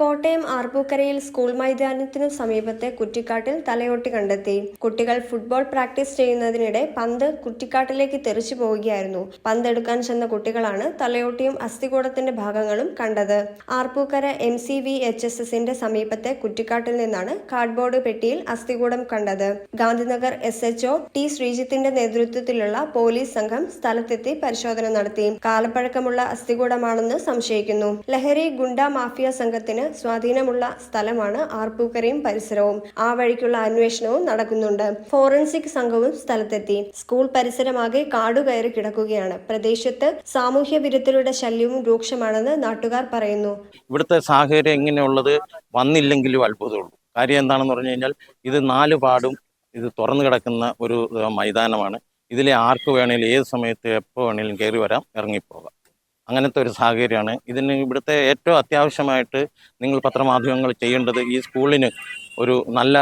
Kottayam ആർപ്പൂക്കരയിൽ school മൈതാനത്തിന് സമീപത്തെ കുറ്റിക്കാട്ടിൽ തലയോട്ടി കണ്ടെത്തി. കുട്ടികൾ ഫുട്ബോൾ പ്രാക്ടീസ് ചെയ്യുന്നതിനിടെ പന്ത് കുറ്റിക്കാട്ടിലേക്ക് തെറിച്ചു പോവുകയായിരുന്നു. പന്തെടുക്കാൻ ചെന്ന കുട്ടികളാണ് തലയോട്ടിയും അസ്ഥികൂടത്തിന്റെ ഭാഗങ്ങളും കണ്ടത്. Arpookara M C V H S എസിന്റെ സമീപത്തെ കുറ്റിക്കാട്ടിൽ നിന്നാണ് കാർഡ്ബോർഡ് പെട്ടിയിൽ അസ്ഥികൂടം കണ്ടത്. Gandhinagar S H O T ശ്രീജിത്തിന്റെ നേതൃത്വത്തിലുള്ള പോലീസ് സംഘം സ്ഥലത്തെത്തി പരിശോധന നടത്തി. കാലപ്പഴക്കമുള്ള അസ്ഥികൂടമാണെന്ന് സംശയിക്കുന്നു. ലഹരി ഗുണ്ട മാഫിയ സംഘത്തിന് സ്വാധീനമുള്ള സ്ഥലമാണ് ആർപ്പൂക്കരയും പരിസരവും. ആ വഴിക്കുള്ള അന്വേഷണവും നടക്കുന്നുണ്ട്. ഫോറൻസിക് സംഘവും സ്ഥലത്തെത്തി. സ്കൂൾ പരിസരമാകെ കാടുകയറി കിടക്കുകയാണ്. പ്രദേശത്ത് സാമൂഹ്യ വിരുദ്ധരുടെ ശല്യവും രൂക്ഷമാണെന്ന് നാട്ടുകാർ പറയുന്നു. ഇവിടുത്തെ സാഹചര്യം എങ്ങനെയുള്ളത് വന്നില്ലെങ്കിലും അത്ഭുതമുള്ളൂ. കാര്യം എന്താണെന്ന് പറഞ്ഞു കഴിഞ്ഞാൽ ഇത് നാല് പാടും ഇത് തുറന്നു കിടക്കുന്ന ഒരു മൈതാനമാണ്. ഇതിലെ ആർക്ക് വേണേലും ഏത് സമയത്ത് എപ്പോൾ വേണേലും കയറി വരാം ഇറങ്ങിപ്പോകാം. അങ്ങനത്തെ ഒരു സാഹചര്യമാണ്. ഇതിന് ഇവിടുത്തെ ഏറ്റവും അത്യാവശ്യമായിട്ട് നിങ്ങൾ പത്രമാധ്യമങ്ങൾ ചെയ്യേണ്ടത് ഈ സ്കൂളിന് ഒരു നല്ല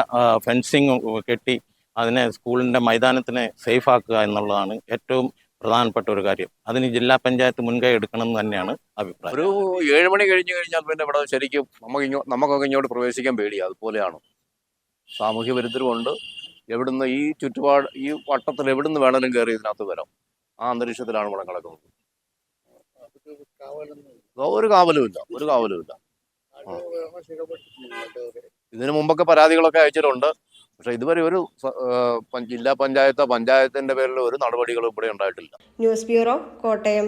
ഫെൻസിങ് കെട്ടി അതിനെ സ്കൂളിന്റെ മൈതാനത്തിനെ സേഫ് ആക്കുക എന്നുള്ളതാണ് ഏറ്റവും പ്രധാനപ്പെട്ട ഒരു കാര്യം. അതിന് ജില്ലാ പഞ്ചായത്ത് മുൻകൈ എടുക്കണം എന്ന് തന്നെയാണ് അഭിപ്രായം. ഒരു ഏഴ് മണി കഴിഞ്ഞ് കഴിഞ്ഞാൽ പിന്നെ ഇവിടെ ശരിക്കും നമുക്ക് ഇങ്ങോ നമുക്കൊക്കെ ഇങ്ങോട്ട് പ്രവേശിക്കാൻ പേടിയാണ് അതുപോലെയാണ്. സാമൂഹ്യ വിരുദ്ധരുമുണ്ട്. എവിടുന്ന് ഈ ചുറ്റുപാട് ഈ വട്ടത്തിൽ എവിടുന്ന് വേണമെങ്കിലും കയറി ഇതിനകത്ത് വരാം. ആ അന്തരീക്ഷത്തിലാണ് ഇവിടെ കിടക്കുന്നത് ഒരു കാവലുമില്ല ഒരു കാവലുമില്ല. ഇതിനു മുമ്പൊക്കെ പരാതികളൊക്കെ അയച്ചിട്ടുണ്ട്. പക്ഷെ ഇതുവരെ ഒരു ജില്ലാ പഞ്ചായത്തോ പഞ്ചായത്തിന്റെ പേരിൽ ഒരു നടപടികളും ഇവിടെ ഉണ്ടായിട്ടില്ല. News bureau Kottayam.